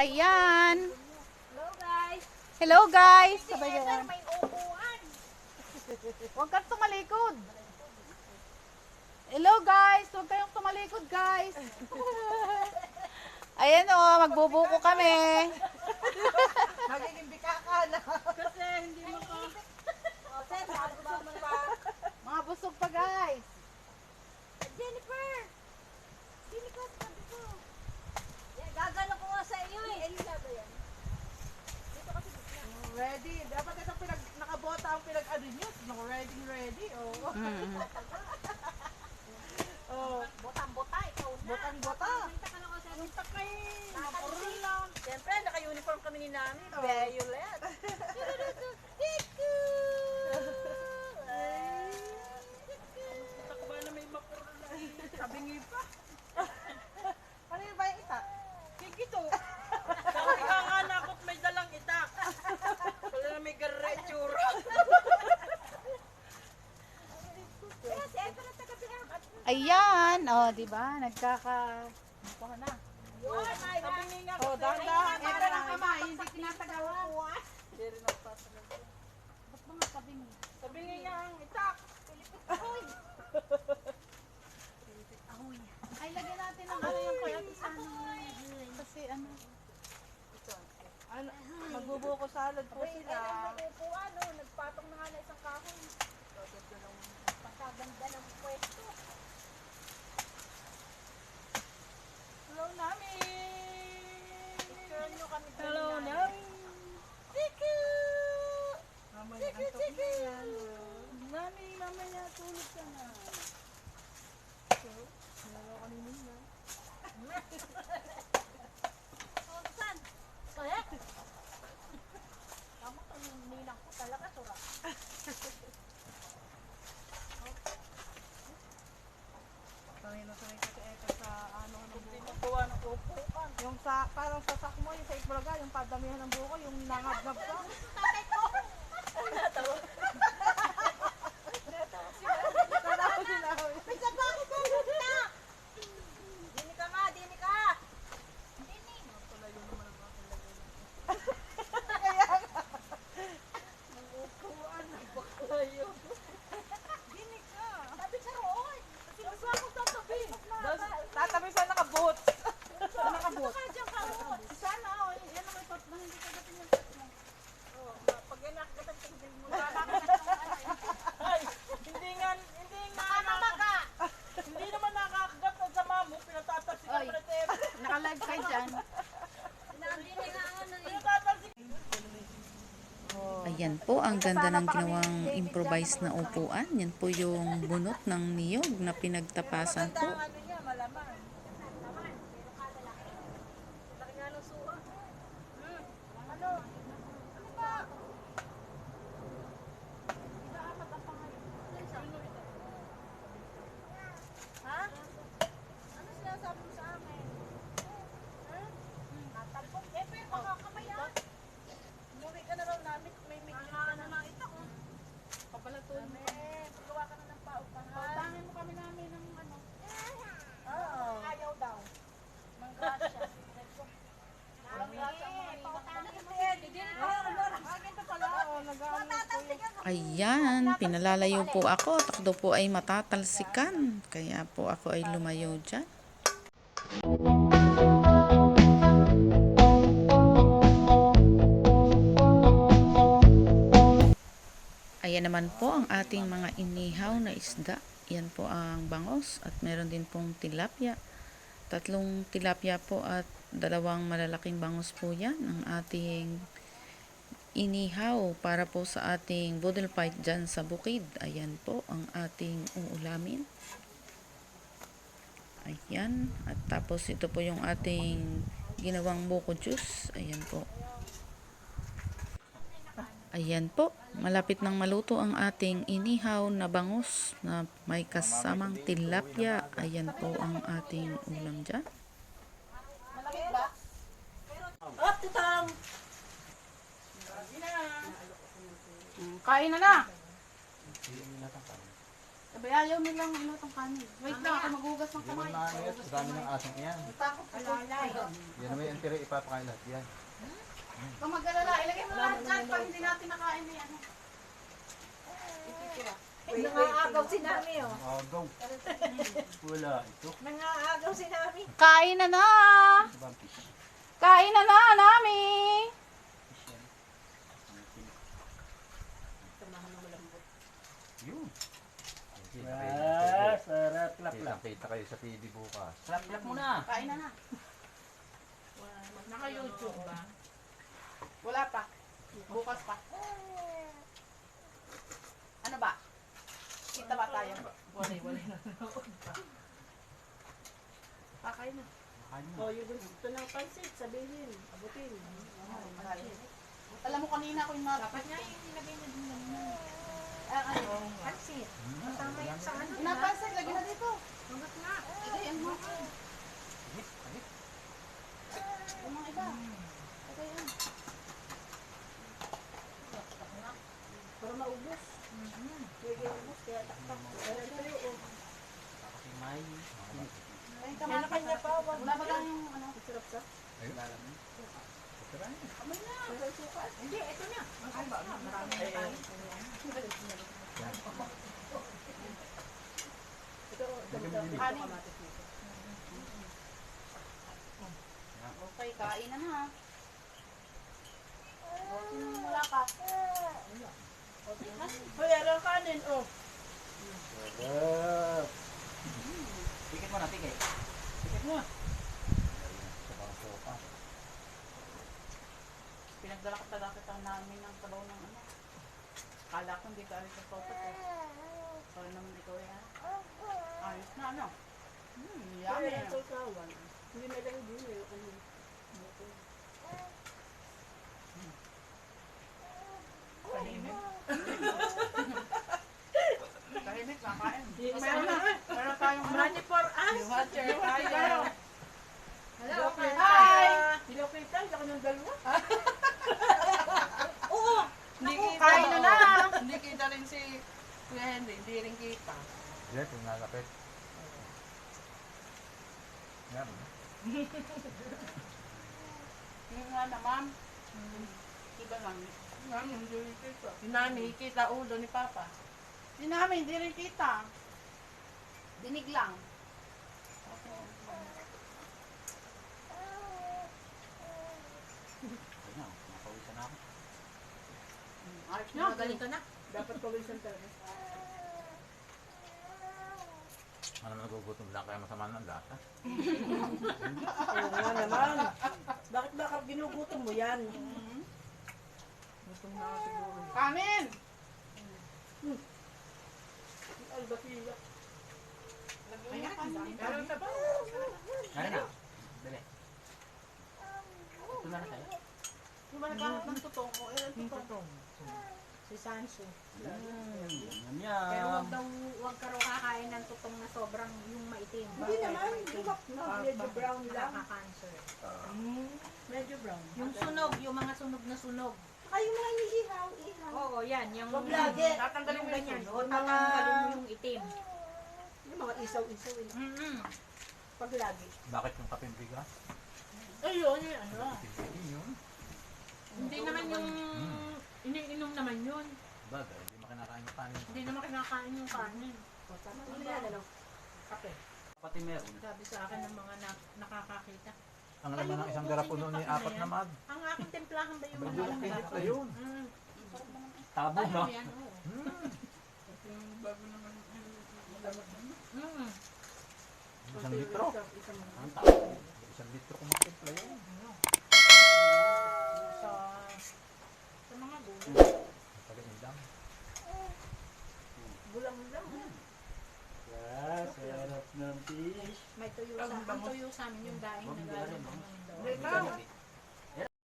Ayan. Hello guys. Hello guys. Sabay ganyan. may upuan. Huwag kang tumalikod. Hello guys. Huwag kayong tumalikod guys. Ayan o, magbubuko kami. Magiging bikaka na. Kasi hindi mo pa. O, sir, nakabusog mo pa. Mga busog pa guys. Jennifer! Jennifer, sabi ko. Yan, gagano ko nga sa iyo eh. Ano sabi yan? Dito kasi bigla. Ready. Dapat ito pinag, pinag-ano nyo. No, ready, ready. Oh. Mm. oh. Botang-bota, ikaw na. Botang-bota. Punta ka na kasi. Punta kayo. Nakapurol lang. Siyempre, naka-uniform kami ni Nami. Violet. Tiku! Takba na may mapurol na. Sabingi pa. ano yun ba yung ita? Kikito. Nanganganakot may dalang itak. Wala na may garretsura. Kaya, sir, pero taga-bilang. At Ayan. O, di ba? Nagkaka... Ano na? nga Oh, dahan-dahan. Ay, Para ay, ng ay, kamay. ay, Hindi ay, tinatagawan. Ba't mga sabi mo? Sabi nga ang itak. Ay, lagyan natin ng ano yung kaya sana. Kasi ano. Ano, magbubuko salad po sila. kailan may upuan, no? Nagpatong na nga na isang kahoy. Pagkaganda ng pwesto. Hello, Nami. Picture nyo kami Hello, Nami. Nami. Tiku! Mamaya, antok na yan. Nami, mamaya tulog ka na. Oh, saan? Kaya? Tama ka yung ninang ko talaga, sura. Sanay na sanay kasi eka sa ano ng buko. Magawa ng upuan. Yung sa, parang sa sak mo, yung sa Itbulaga, yung padamihan ng buko, yung nangagab ka. Tatay ko! Tanaw sila. Isa pa ako pumunta! Dini ka nga, dini ka! Dini! Dini ka! Sabi sa roon! Kasi gusto akong tatabi! Tatabi sa naka-boots. Sa naka-boots. Baka dyan ka roon! Sana, o. Yan ang may pot na hindi kagatin yung pot mo. Oh, Pag yan nakakita, tingin mo. Ay, hindi nga, hindi nga, Baka namaga! hindi naman nakakagat na sa mamo. Pinatatalsikan Ay. pa na tayo. Nakalive kayo dyan. Nandini nga ano eh. Pinatatalsikan. Ayan po, ang ganda ng ginawang improvise na upuan. Yan po yung bunot ng niyog na pinagtapasan po. Ang ano niya, malaman. Laman, pero kada laki. Laki nga ng suha. Hmm. Ano? Ano ba? Iba apat ang pangalan. Ha? Ano sinasabi mo sa amin? Ha? Natalpok. Eh, pero makakabaya. Umuwi ka na raw namin. May may ka na ng ito. Papalatun mo. Eh, magawa ka na ng paupahan. Pautangin mo kami namin ng ano. Oo. Ayaw daw. Manggrasya. Ayan, pinalalayo po ako. Takdo po ay matatalsikan. Kaya po ako ay lumayo dyan. Ayan naman po ang ating mga inihaw na isda. Yan po ang bangos at meron din pong tilapia. Tatlong tilapia po at dalawang malalaking bangos po yan ang ating inihaw para po sa ating fight dyan sa bukid. Ayan po ang ating uulamin. Ayan. At tapos ito po yung ating ginawang buko juice. Ayan po. Ayan po. Malapit nang maluto ang ating inihaw na bangus na may kasamang tilapia. Ayan po ang ating ulam dyan. Kain na na! Sabi Kaya ayaw nilang inutong kanin. Wait lang, ako maghugas ng Hindi mo kamay. na ano yan, dami ng asang yan. Ako. Yan naman yung tira ipapakain lahat yan. Kung mag-alala, ilagay mo lahat dyan pag hindi natin nakain na yan. Nangaagaw si Nami, oh. Agaw. Wala ito. Nangaagaw si Nami. Kain na na! Kain na na, Nami! Fish yan. Yun. Ah, sarap. Lap, Kita, lap. kita kayo sa TV bukas. Lap, lap muna. Kain na na. Naka-YouTube ba? Wala pa. Bukas pa. Ano ba? Kita ba tayo? Wala, wala na. Pakain na. Kain mo. Oh, yung gusto ng pansit, sabihin. Abutin. Alam mo kanina ako yung mga... Dapat nga yung nilagay niya din naman. Ah, ano? Pansit. Kasama yan sa ano. Inapansin, lagyan na dito. Tungat nga. Ito yung mga... Yung mga iba. Ito yan. Para maubos. Lagay ubos, kaya taktak. Kaya tuyo, oh. Kasi may. Ay, Kaya kanya pa, Wala ba lang yung ano? Sarap sa? Ayun. Ito na. Na. Okay, kain na na. O, sino wala pa? Hoy, ano kanin, oh. Sarap. Tikit mo na, tikit. Tikit mo. Sa mga sopa. Pinagdala ka talaga kita namin ng trabaho ng ano. Kala ko hindi ka alis sa sopa eh. Sorry naman ikaw yan. Ayos na ano. Hmm, yummy. Kaya ito kawan. Hindi na lang din, eh. Ano. Tahimik. Tahimik, kakain. Meron Meron na. na. Meron tayong ano. Money for us. Watcher Tayo. tayo. Hello, Hi! Hello, Kita. Ako ng dalawa. Oo! Hindi Naku, kita. kain na na. Hindi kita rin si Kuya Henry. Hindi rin kita. Yan, yung nalapit. Yan. Yung nga na, ma'am. Iba lang. Mami, hindi rin kita. Si Nani, kita ulo ni Papa. Si namin, hindi rin kita. Dinig lang. Ayun na, napawisan na ako. Ayos na. ganito na. Dapat pawisan talaga. Ano nagugutom lang kaya masama ng lata? Oo nga naman. Bakit ba ginugutom mo yan? Gutom na ako siguro. Kanin! Ay, batila. Ayan. Meron sa ba? Ano na? Dali. Ito na na tayo. Yung mga nagkahat ng tutong mo, eh, tutong. Si Sancho. Yum, Pero wag daw, wag ka raw kakain ng tutong na sobrang yung maitim. Hindi naman. Lubak na. Medyo brown lang. Nakaka-cancer. Medyo brown. Yung sunog, yung mga sunog na sunog. Ay, yung mga inihaw, ihaw. Oo, yan. Yung, Wag lagi. Tatanggalin yung mo ganyan. O tatanggalin mo yung itim. Yung mga isaw-isaw. eh. Mm-mm. Pag lagi. Bakit yung kaping bigas? Ayun, yun, ano. Hindi yun. Hindi naman yung iniinom naman yun. Bagay, hindi makinakain yung kanin. Hindi naman kinakain yung kanin. Ano yan, ano? Kape. Pati meron. Sabi sa akin ng mga na, nakakakita. Ang laman ng isang garapuno ni apat na mag. Ang aking templahan ba yung mga pilit na yun. Mm. Tabo, no? Ano yan? Oo. Hmm. Mm. Isang litro. Isang Ang tabo. Isang litro kumatimpla yun. Sa, sa mga gulay. Pag-indang. bulang lang. Ah, sarap ng fish. May tuyo sa, ang tuyo sa amin yung daing na galing ng Mindoro.